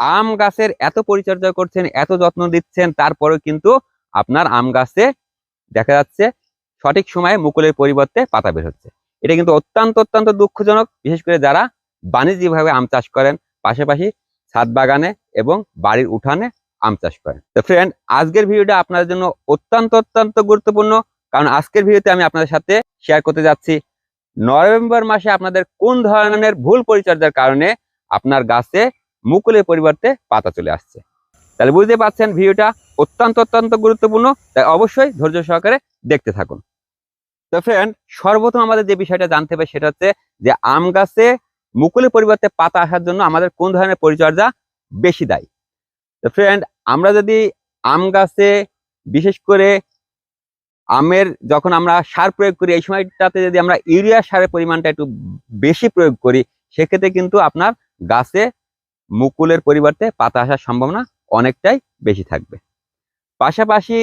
আম গাছের এত পরিচর্যা করছেন, এত যত্ন দিচ্ছেন, তারপরেও কিন্তু আপনার আম গাছে দেখা যাচ্ছে সঠিক সময়ে মুকুলের পরিবর্তে পাতা বের হচ্ছে। এটা কিন্তু অত্যন্ত অত্যন্ত দুঃখজনক, বিশেষ করে যারা বাণিজ্যিকভাবে আম চাষ করেন, পাশাপাশি ছাদ বাগানে এবং বাড়ির উঠানে আম চাষ করেন। তো ফ্রেন্ড আজকের ভিডিওটা আপনাদের জন্য অত্যন্ত অত্যন্ত গুরুত্বপূর্ণ, কারণ আজকের ভিডিওতে আমি আপনাদের সাথে শেয়ার করতে যাচ্ছি, নভেম্বর মাসে আপনাদের কোন ধরনের ভুল পরিচর্যার কারণে আপনার গাছে মুকুলের পরিবর্তে পাতা চলে আসছে। তাহলে বুঝতে পারছেন ভিডিওটা অত্যন্ত অত্যন্ত গুরুত্বপূর্ণ, তাই অবশ্যই ধৈর্য সহকারে দেখতে থাকুন। তো ফ্রেন্ড সর্বপ্রথম আমাদের যে বিষয়টা জানতে হবে সেটা হচ্ছে যে আম গাছে মুকুলের পরিবর্তে পাতা আসার জন্য আমাদের কোন ধরনের পরিচর্যা বেশি দায়ী? তো ফ্রেন্ড আমরা যদি আম গাছে বিশেষ করে আমের যখন আমরা সার প্রয়োগ করি, এই সময়টাতে যদি আমরা ইউরিয়া সারের পরিমাণটা একটু বেশি প্রয়োগ করি, সেক্ষেত্রে কিন্তু আপনার গাছে মুকুলের পরিবর্তে পাতা আসার সম্ভাবনা অনেকটাই বেশি থাকবে। পাশাপাশি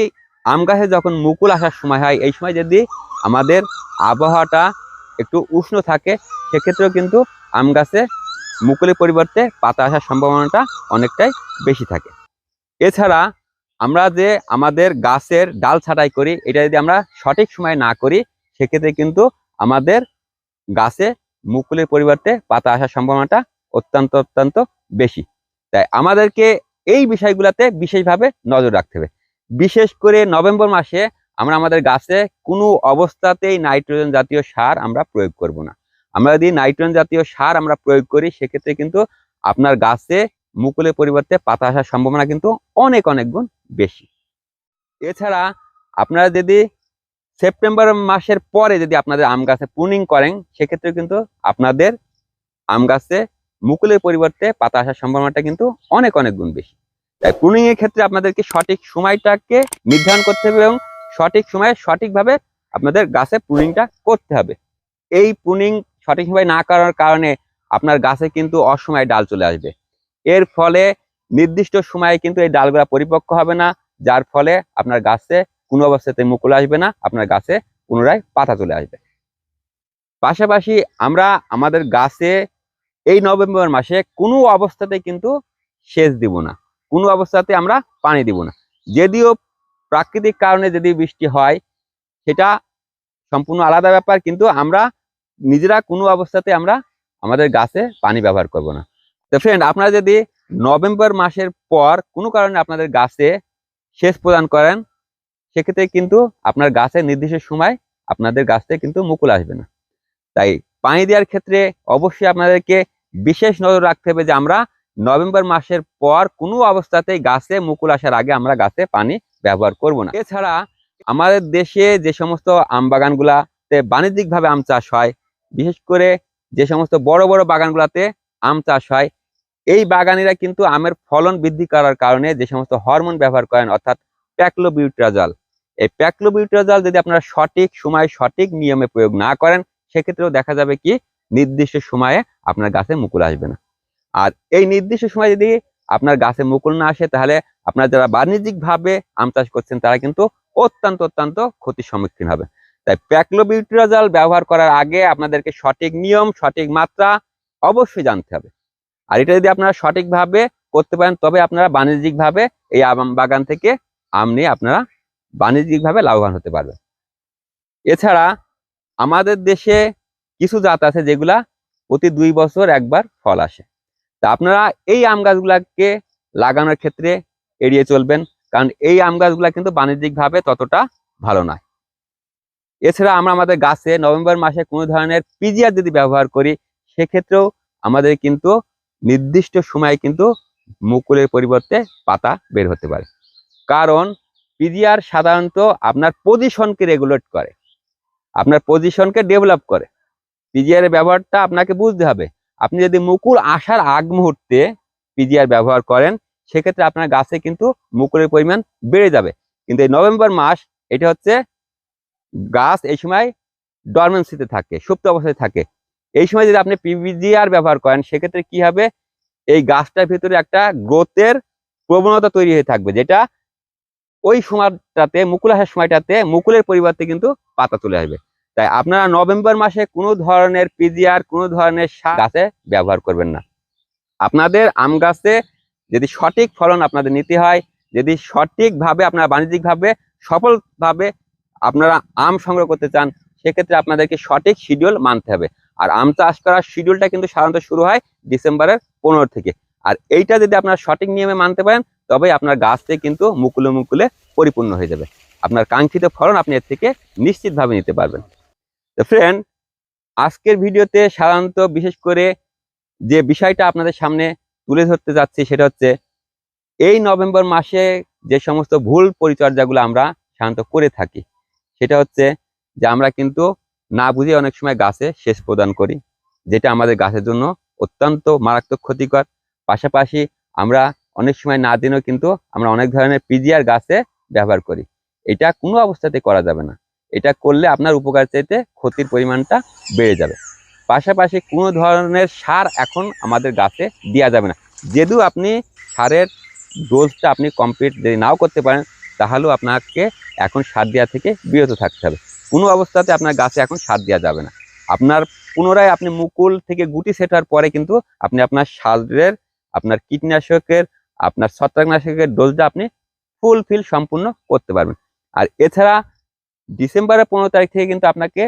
আম গাছে যখন মুকুল আসার সময় হয়, এই সময় যদি আমাদের আবহাওয়াটা একটু উষ্ণ থাকে, সেক্ষেত্রেও কিন্তু আম গাছে মুকুলের পরিবর্তে পাতা আসার সম্ভাবনাটা অনেকটাই বেশি থাকে। এছাড়া আমরা যে আমাদের গাছের ডাল ছাঁটাই করি, এটা যদি আমরা সঠিক সময় না করি, সেক্ষেত্রে কিন্তু আমাদের গাছে মুকুলের পরিবর্তে পাতা আসার সম্ভাবনাটা অত্যন্ত অত্যন্ত বেশি। তাই আমাদেরকে এই বিষয়গুলোতে বিশেষভাবে নজর রাখতে হবে। বিশেষ করে নভেম্বর মাসে আমরা আমাদের গাছে কোনো অবস্থাতেই নাইট্রোজেন জাতীয় সার আমরা প্রয়োগ করব না। আমরা যদি নাইট্রোজেন জাতীয় সার আমরা প্রয়োগ করি, সেক্ষেত্রে কিন্তু আপনার গাছে মুকুলের পরিবর্তে পাতা আসার সম্ভাবনা কিন্তু অনেক অনেক গুণ বেশি। এছাড়া আপনারা যদি সেপ্টেম্বর মাসের পরে যদি আপনাদের আম গাছে পুনিং করেন, সেক্ষেত্রে কিন্তু আপনাদের আম গাছে মুকুলের পরিবর্তে পাতা আসার সম্ভাবনাটা কিন্তু অনেক অনেক গুণ বেশি। তাই প্রুনিং এর ক্ষেত্রে আপনাদেরকে সঠিক সময়টাকে নির্ধারণ করতে হবে এবং সঠিক সময়ে সঠিকভাবে আপনাদের গাছে প্রুনিংটা করতে হবে। এই প্রুনিং সঠিক সময় না করার কারণে আপনার গাছে কিন্তু অসময়ে ডাল চলে আসবে। এর ফলে নির্দিষ্ট সময়ে কিন্তু এই ডালগুলা পরিপক্ক হবে না, যার ফলে আপনার গাছে কোনো অবস্থাতে মুকুল আসবে না, আপনার গাছে পুনরায় পাতা চলে আসবে। পাশাপাশি আমরা আমাদের গাছে এই নভেম্বর মাসে কোনো অবস্থাতে কিন্তু সেচ দিব না। কোনো অবস্থাতে আমরা পানি দিব না। যদিও প্রাকৃতিক কারণে যদি বৃষ্টি হয়, সেটা সম্পূর্ণ আলাদা ব্যাপার, কিন্তু আমরা নিজেরা কোনো অবস্থাতে আমরা আমাদের গাছে পানি ব্যবহার করব না। তো ফ্রেন্ড আপনারা যদি নভেম্বর মাসের পর কোনো কারণে আপনাদের গাছে সেচ প্রদান করেন, সেক্ষেত্রে কিন্তু আপনার গাছের নির্দিষ্ট সময় আপনাদের গাছে কিন্তু মুকুল আসবে না। তাই পানি দেওয়ার ক্ষেত্রে অবশ্যই আপনাদেরকে বিশেষ নজর রাখতে হবে যে আমরা নভেম্বর মাসের পর কোনো অবস্থাতেই গাছে মুকুল আসার আগে আমরা গাছে পানি ব্যবহার করব না। এছাড়া আমাদের দেশে যে সমস্ত আম বাগানগুলাতে বাণিজ্যিকভাবে আম চাষ হয়, বিশেষ করে যে সমস্ত বড় বড় বাগানগুলাতে আম চাষ হয়, এই বাগানিরা কিন্তু আমের ফলন বৃদ্ধি করার কারণে যে সমস্ত হরমোন ব্যবহার করেন, অর্থাৎ প্যাকলোবিউট্রাজল। এই প্যাকলোবিউট্রাজল যদি আপনারা সঠিক সময় সঠিক নিয়মে প্রয়োগ না করেন, সেক্ষেত্রেও দেখা যাবে কি নির্দিষ্ট সময়ে আপনার গাছে মুকুল আসবে না। আর এই নির্দিষ্ট সময় যদি আপনার গাছে মুকুল না আসে, তাহলে আপনার যারা বাণিজ্যিকভাবে আম চাষ করছেন, তারা কিন্তু অত্যন্ত অত্যন্ত ক্ষতির সম্মুখীন হবে। তাই প্যাকলোবিউট্রাজল ব্যবহার করার আগে আপনাদেরকে সঠিক নিয়ম, সঠিক মাত্রা অবশ্যই জানতে হবে। আর এটা যদি আপনারা সঠিকভাবে করতে পারেন, তবে আপনারা বাণিজ্যিকভাবে এই আম বাগান থেকে আম নিয়ে আপনারা বাণিজ্যিকভাবে লাভবান হতে পারবেন। এছাড়া আমাদের দেশে কিছু জাত আছে যেগুলা প্রতি দুই বছর একবার ফল আসে। তা আপনারা এই আম গাছগুলাকে লাগানোর ক্ষেত্রে এড়িয়ে চলবেন, কারণ এই আম গাছগুলা কিন্তু বাণিজ্যিকভাবে ততটা ভালো নয়। এছাড়া আমরা আমাদের গাছে নভেম্বর মাসে কোনো ধরনের পিজিআর যদি ব্যবহার করি, সেক্ষেত্রেও আমাদের কিন্তু নির্দিষ্ট সময়ে কিন্তু মুকুলের পরিবর্তে পাতা বের হতে পারে। কারণ পিজিআর সাধারণত আপনার পজিশনকে রেগুলেট করে, আপনার পজিশনকে ডেভেলপ করে। পিজিআর ব্যবহারটা আপনাকে বুঝতে হবে। আপনি যদি মুকুল আসার আগ মুহূর্তে পিজিআর ব্যবহার করেন, সেক্ষেত্রে আপনার গাছে কিন্তু মুকুলের পরিমাণ বেড়ে যাবে। কিন্তু এই নভেম্বর মাস, এটা হচ্ছে গাছ এই সময় ডরমেন্সিতে থাকে, সুপ্ত অবস্থায় থাকে। এই সময় যদি আপনি পিভিজিআর ব্যবহার করেন, সেক্ষেত্রে কি হবে? এই গাছটার ভিতরে একটা গ্রোথের প্রবণতা তৈরি হয়ে থাকবে, যেটা ওই সময়টাতে, মুকুল আসার সময়টাতে মুকুলের পরিবর্তে কিন্তু পাতা চলে আসবে। তাই আপনারা নভেম্বর মাসে কোনো ধরনের পিজিআর, কোনো ধরনের সার গাছে ব্যবহার করবেন না। আপনাদের আম গাছে যদি সঠিক ফলন আপনাদের নিতে হয়, যদি সঠিকভাবে আপনারা বাণিজ্যিকভাবে সফলভাবে আপনারা আম সংগ্রহ করতে চান, সেক্ষেত্রে আপনাদেরকে সঠিক শিডিউল মানতে হবে। আর আম চাষ করার শিডিউলটা কিন্তু সাধারণত শুরু হয় ডিসেম্বরের পনেরো থেকে। আর এইটা যদি আপনারা সঠিক নিয়মে মানতে পারেন তবে আপনার গাছটি কিন্তু মুকুলে মুকুলে পরিপূর্ণ হয়ে যাবে। আপনার কাঙ্ক্ষিত ফলন আপনি এর থেকে নিশ্চিতভাবে নিতে পারবেন। তো ফ্রেন্ড আজকের ভিডিওতে সাধারণত বিশেষ করে যে বিষয়টা আপনাদের সামনে তুলে ধরতে যাচ্ছি সেটা হচ্ছে, এই নভেম্বর মাসে যে সমস্ত ভুল পরিচর্যাগুলো আমরা সাধারণত করে থাকি, সেটা হচ্ছে যে আমরা কিন্তু না বুঝে অনেক সময় গাছে সেচ প্রদান করি, যেটা আমাদের গাছের জন্য অত্যন্ত মারাত্মক ক্ষতিকর। পাশাপাশি আমরা অনেক সময় না দিনেও কিন্তু আমরা অনেক ধরনের পিজিআর গাছে ব্যবহার করি, এটা কোনো অবস্থাতে করা যাবে না। এটা করলে আপনার উপকার চাইতে ক্ষতির পরিমাণটা বেড়ে যাবে। পাশাপাশি কোনো ধরনের সার এখন আমাদের গাছে দেওয়া যাবে না। যেহেতু আপনি সারের ডোজটা আপনি কমপ্লিট যদি নাও করতে পারেন, তাহলেও আপনাকে এখন সার দেওয়া থেকে বিরত থাকতে হবে। কোনো অবস্থাতে আপনার গাছে এখন সার দেওয়া যাবে না। আপনার পুনরায় আপনি মুকুল থেকে গুটি সেট হওয়ার পরে কিন্তু আপনি আপনার সারের, আপনার কীটনাশকের, আপনার ছত্রাকনাশকের ডোজটা আপনি ফুলফিল সম্পূর্ণ করতে পারবেন। আর এছাড়া ডিসেম্বরের পনেরো তারিখ থেকে কিন্তু আপনাকে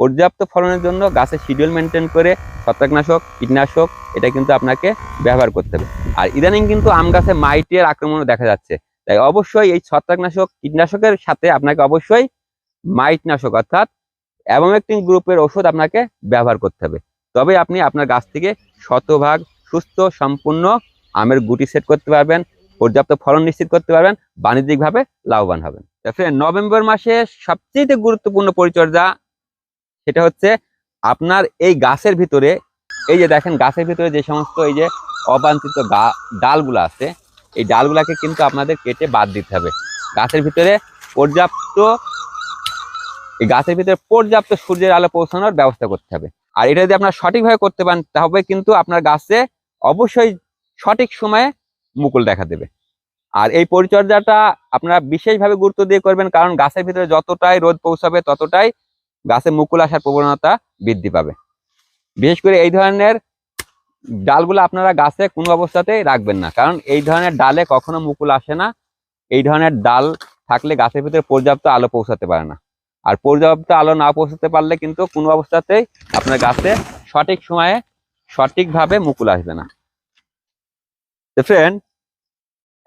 পর্যাপ্ত ফলনের জন্য গাছের শিডিউল মেনটেন করে ছত্রাকনাশক, কীটনাশক, এটা কিন্তু আপনাকে ব্যবহার করতে হবে। আর ইদানিং কিন্তু আম গাছে মাইটের আক্রমণও দেখা যাচ্ছে। তাই অবশ্যই এই ছত্রাকনাশক, কীটনাশকের সাথে আপনাকে অবশ্যই মাইটনাশক অর্থাৎ অ্যাবোমেকটিন গ্রুপের ওষুধ আপনাকে ব্যবহার করতে হবে। তবে আপনি আপনার গাছ থেকে শতভাগ সুস্থ, সম্পূর্ণ আমের গুটি সেট করতে পারবেন। পর্যাপ্ত ফলন নিশ্চিত করতে পারবেন, বাণিজ্যিকভাবে লাভবান হবেন। ফ্রেন্ড নভেম্বর মাসে সবচেয়ে গুরুত্বপূর্ণ পরিচর্যা সেটা হচ্ছে আপনার এই গাছের ভিতরে, এই যে দেখেন গাছের ভিতরে যে সমস্ত এই যে অবাঞ্ছিত ডালগুলো আছে, এই ডালগুলাকে কিন্তু আপনাদের কেটে বাদ দিতে হবে। গাছের ভিতরে পর্যাপ্ত, এই গাছের ভিতরে পর্যাপ্ত সূর্যের আলো পৌঁছানোর ব্যবস্থা করতে হবে। আর এটা যদি আপনারা সঠিকভাবে করতে পারেন তবে কিন্তু আপনার গাছে অবশ্যই সঠিক সময়ে মুকুল দেখা দেবে। আর এই পরিচর্যাটা আপনারা বিশেষভাবে গুরুত্ব দিয়ে করবেন, কারণ গাছের ভিতরে যতটাই রোদ পৌঁছাবে, ততটাই গাছে মুকুল আসার প্রবণতা বৃদ্ধি পাবে। বিশেষ করে এই ধরনের ডালগুলো আপনারা গাছে কোনো অবস্থাতেই রাখবেন না, কারণ এই ধরনের ডালে কখনো মুকুল আসে না। এই ধরনের ডাল থাকলে গাছের ভিতরে পর্যাপ্ত আলো পৌঁছাতে পারে না। আর পর্যাপ্ত আলো না পৌঁছাতে পারলে কিন্তু কোনো অবস্থাতেই আপনার গাছে সঠিক সময়ে সঠিকভাবে মুকুল আসবে না। তো ফ্রেন্ড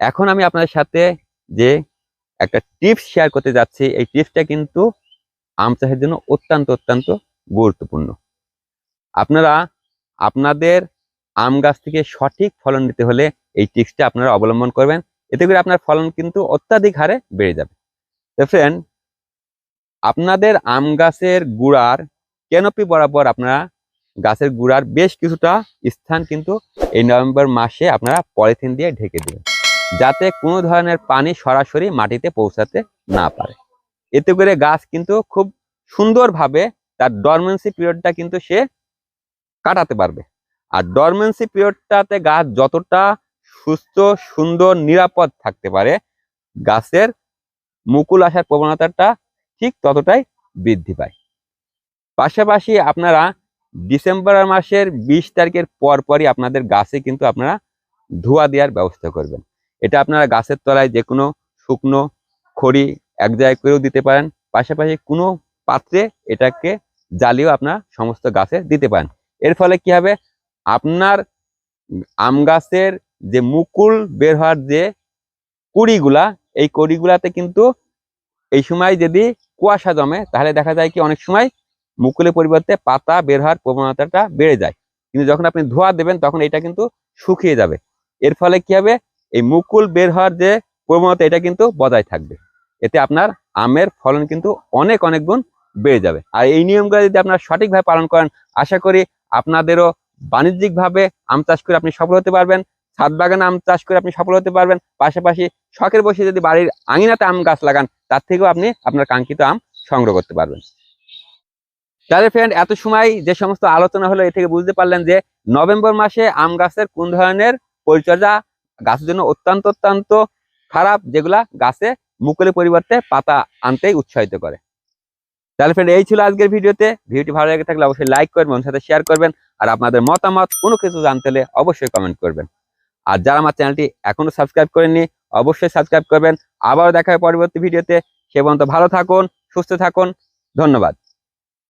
এখন আমি আপনাদের সাথে যে একটা টিপস শেয়ার করতে যাচ্ছি, এই টিপসটা কিন্তু আম চাষের জন্য অত্যন্ত অত্যন্ত গুরুত্বপূর্ণ। আপনারা আপনাদের আম গাছ থেকে সঠিক ফলন দিতে হলে এই টিপসটা আপনারা অবলম্বন করবেন। এতে করে আপনার ফলন কিন্তু অত্যাধিক হারে বেড়ে যাবে। তো ফ্রেন্ড আপনাদের আম গাছের গুড়ার ক্যানোপি বরাবর আপনারা গাছের গুড়ার বেশ কিছুটা স্থান কিন্তু এই নভেম্বর মাসে আপনারা পলিথিন দিয়ে ঢেকে দেবেন, যাতে কোনো ধরনের পানি সরাসরি মাটিতে পৌঁছাতে না পারে। এতে করে গাছ কিন্তু খুব সুন্দরভাবে তার ডরমেন্সি পিরিয়ডটা কিন্তু সে কাটাতে পারবে। আর ডরমেন্সি পিরিয়ডটাতে গাছ যতটা সুস্থ, সুন্দর, নিরাপদ থাকতে পারে, গাছের মুকুল আসার প্রবণতাটা ঠিক ততটাই বৃদ্ধি পায়। পাশাপাশি আপনারা ডিসেম্বর মাসের বিশ তারিখের পরপরই আপনাদের গাছে কিন্তু আপনারা ধোয়া দেওয়ার ব্যবস্থা করবেন। এটা আপনারা গাছের তলায় যে কোনো শুকনো খড়ি এক জায়গায় করেও দিতে পারেন। পাশাপাশি কোনো পাত্রে এটাকে জ্বালিয়েও আপনারা সমস্ত গাছে দিতে পারেন। এর ফলে কি হবে? আপনার আম গাছের যে মুকুল বের হওয়ার যে কুড়িগুলা, এই কুড়িগুলাতে কিন্তু এই সময় যদি কুয়াশা জমে, তাহলে দেখা যায় কি অনেক সময় মুকুলের পরিবর্তে পাতা বের হওয়ার প্রবণতাটা বেড়ে যায়। কিন্তু যখন আপনি ধোয়া দেবেন, তখন এটা কিন্তু শুকিয়ে যাবে। এর ফলে কি হবে? এই মুকুল বের হওয়ার যে প্রবণতা, এটা কিন্তু বজায় থাকবে। এতে আপনার আমের ফলন কিন্তু অনেক অনেক গুণ বেড়ে যাবে। আর এই নিয়মগুলো যদি আপনারা সঠিকভাবে পালন করেন, আশা করি আপনাদেরও বাণিজ্যিকভাবে আম চাষ করে আপনি সফল হতে পারবেন, ছাদ বাগানে আম চাষ করে আপনি সফল হতে পারবেন, পাশাপাশি শখের বসে যদি বাড়ির আঙিনাতে আম গাছ লাগান, তার থেকেও আপনি আপনার কাঙ্ক্ষিত আম সংগ্রহ করতে পারবেন। তাহলে ফ্রেন্ড এত সময় যে সমস্ত আলোচনা হলো, এ থেকে বুঝতে পারলেন যে নভেম্বর মাসে আম গাছের কোন ধরনের পরিচর্যা গাছের জন্য অত্যন্ত অত্যন্ত খারাপ, যেগুলা গাছে মুকুলের পরিবর্তে পাতা আনতেই উৎসাহিত করে। তাহলে ফ্রেন্ড এই ছিল আজকের ভিডিওতে। ভিডিওটি ভালো লেগে থাকলে অবশ্যই লাইক করবেন বন্ধুর সাথে শেয়ার করবেন আর আপনাদের মতামত, কোনো কিছু জানতে হলে অবশ্যই কমেন্ট করবেন। আর যারা আমার চ্যানেলটি এখনও সাবস্ক্রাইব করেননি, অবশ্যই সাবস্ক্রাইব করবেন। আবারও দেখা হয় পরবর্তী ভিডিওতে। সে পর্যন্ত ভালো থাকুন, সুস্থ থাকুন। ধন্যবাদ।